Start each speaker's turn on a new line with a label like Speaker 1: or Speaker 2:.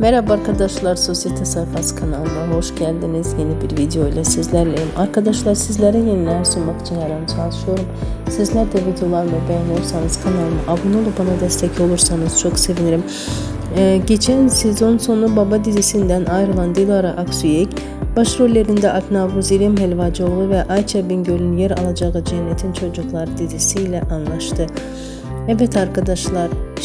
Speaker 1: Merhaba arkadaşlar, Sosyete Sayfası kanalıma hoş geldiniz. Yeni bir video ile sizlerleyim. Arkadaşlar sizlere yeniler sunmak için her an çalışıyorum. Sizler de videolarımı beğeniyorsanız kanalıma abone olup bana destek olursanız çok sevinirim. Ee, geçen sezon sonu Baba dizisinden ayrılan Dilara Aksüyek, başrollerinde Alp Navruz, İrem Helvacıoğlu ve Ayça Bingöl'ün yer alacağı Cennetin Çocuklar dizisiyle anlaştı. Evet arkadaşlar,